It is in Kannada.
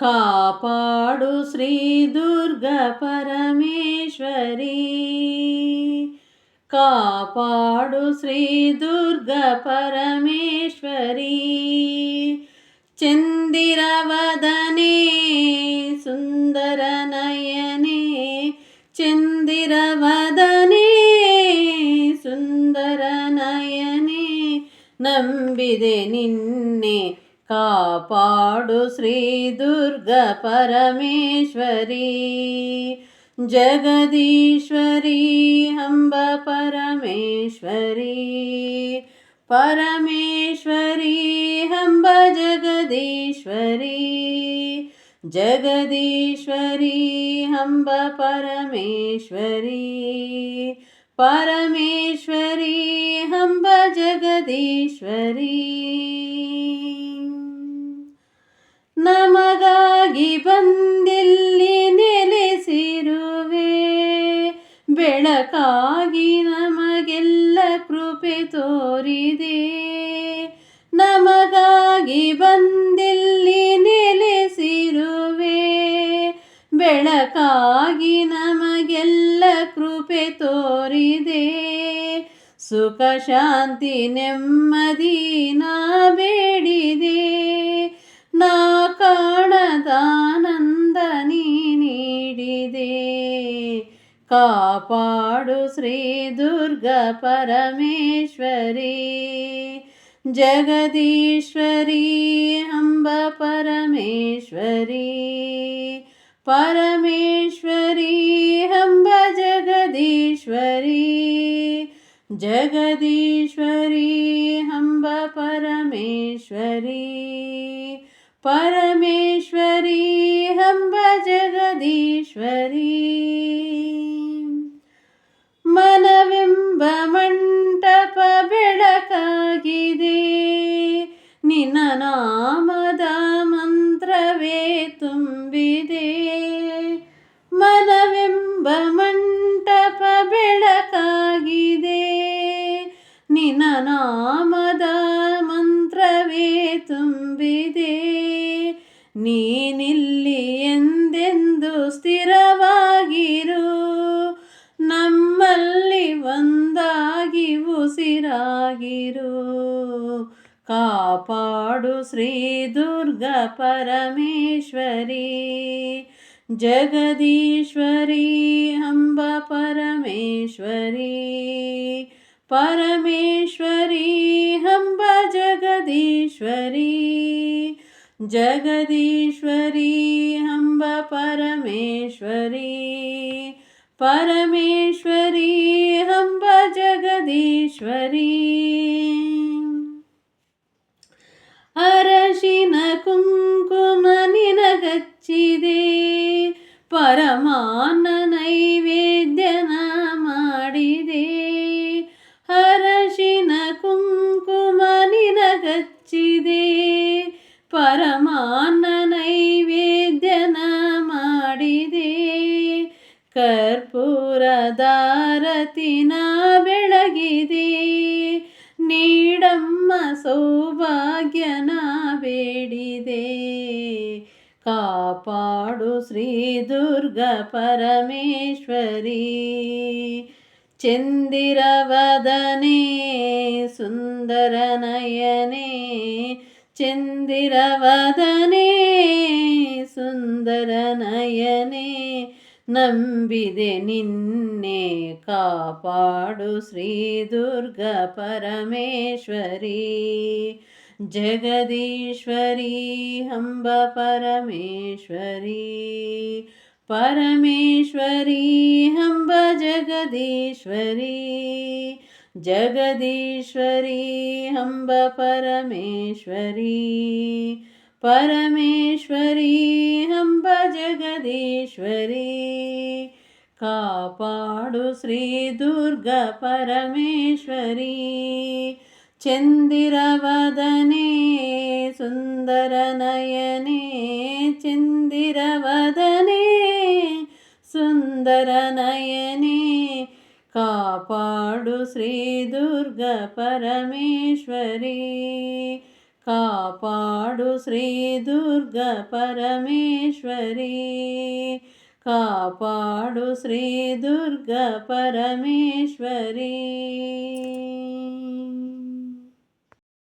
కాపాడు శ్రీ దుర్గ పరమేశ్వరి. కాపాడు శ్రీ దుర్గ పరమేశ్వరి. చందిరవదనే సుందరనయనే చంద ಕಾಪಾಡು ಶ್ರೀ ದುರ್ಗ ಪರಮೇಶ್ವರಿ ಜಗದೀಶ್ವರಿ ಹಂಬ ಪರಮೇಶ್ವರಿ ಪರಮೇಶ್ವರಿ ಹಂಬ ಜಗದೀಶ್ವರಿ ಜಗದೀಶ್ವರಿ ಹಂಬ ಪರಮೇಶ್ವರಿ ಪರಮೇಶ್ವರಿ ಹಂಬ ಜಗದೀಶ್ವರಿ ತೋರಿದೆ. ನಮಗಾಗಿ ಬಂದಿಲ್ಲಿ ನೆಲೆಸಿರುವೆ. ಬೆಳಕಾಗಿ ನಮಗೆಲ್ಲ ಕೃಪೆ ತೋರಿದೆ. ಸುಖ, ಶಾಂತಿ, ನೆಮ್ಮದಿ ನಾ ಬೇಡಿದೆ. ನಾ ಕಾಣದಾನಂದ ನೀಡಿದೆ. ನೀಡಿದೆ ಕಾಪಾಡು ಶ್ರೀ ದುರ್ಗ ಪರಮೇಶ್ವರಿ ಜಗದೀಶ್ವರಿ ಅಂಬ ಪರಮೇಶ್ವರಿ ಪರಮೇಶ್ವರಿ ಅಂಬ ಜಗದೀಶ್ವರಿ ಜಗದೀಶ್ವರಿ ಅಂಬ ಪರಮೇಶ್ವರಿ ಪರಮೇಶ್ವರಿ ಹಂಬ ಜಗದೀಶ್ವರಿ ಮಂಟಪ ಬೆಳಕಾಗಿದೆ. ನಿನ್ನ ನಾಮದ ಮಂತ್ರವೇ ತುಂಬಿದೆ. ಮನವೆಂಬ ಮಂಟಪ ಬೆಳಕಾಗಿದೆ. ನಿನ್ನ ನಾಮದ ಉಸಿರಾಗಿರು ಕಾಪಾಡು ಶ್ರೀ ದುರ್ಗ ಪರಮೇಶ್ವರಿ ಜಗದೀಶ್ವರಿ ಅಂಬ ಪರಮೇಶ್ವರಿ ಪರಮೇಶ್ವರಿ ಹಂಬ ಜಗದೀಶ್ವರಿ ಜಗದೀಶ್ವರಿ ಹಂಬ ಪರಮೇಶ್ವರಿ ಪರಮೇಶ್ವರಿ ಹಂಬ ಜಗದೀಶ್ವರಿ ಅರಶಿನ ಕುಂಕುಮ ಕರ್ಪೂರದಾರತಿನ ಬೆಳಗಿದೆ ನೀಡಮ್ಮ ಸೌಭಾಗ್ಯನ ಬೇಡಿದೆ. ಕಾಪಾಡು ಶ್ರೀ ದುರ್ಗ ಪರಮೇಶ್ವರಿ. ಚಂದಿರವದನೆ ಸುಂದರ ನಯನೆ ಚಂದಿರವದನೆ ನಂಬಿದೆ ನಿನ್ನೆ ಕಾಪಾಡು ಶ್ರೀ ದುರ್ಗ ಪರಮೇಶ್ವರಿ. ಜಗದೀಶ್ವರಿ ಹಂಬ ಪರಮೇಶ್ವರಿ. ಪರಮೇಶ್ವರಿ ಹಂಬ ಜಗದೀಶ್ವರಿ. ಜಗದೀಶ್ವರಿ ಹಂಬ ಪರಮೇಶ್ವರಿ. परमेश्वरी हम्ब जगदीश्वरी कापाडु श्रीदुर्गपरमेश्वरी चन्दिरवदने सुन्दरनयने चन्दिरवदने सुन्दरनयने कापाडु श्रीदुर्गपरमेश्वरी కాపాడు శ్రీ దుర్గ పరమేశ్వరి. కాపాడు శ్రీ దుర్గ పరమేశ్వరి.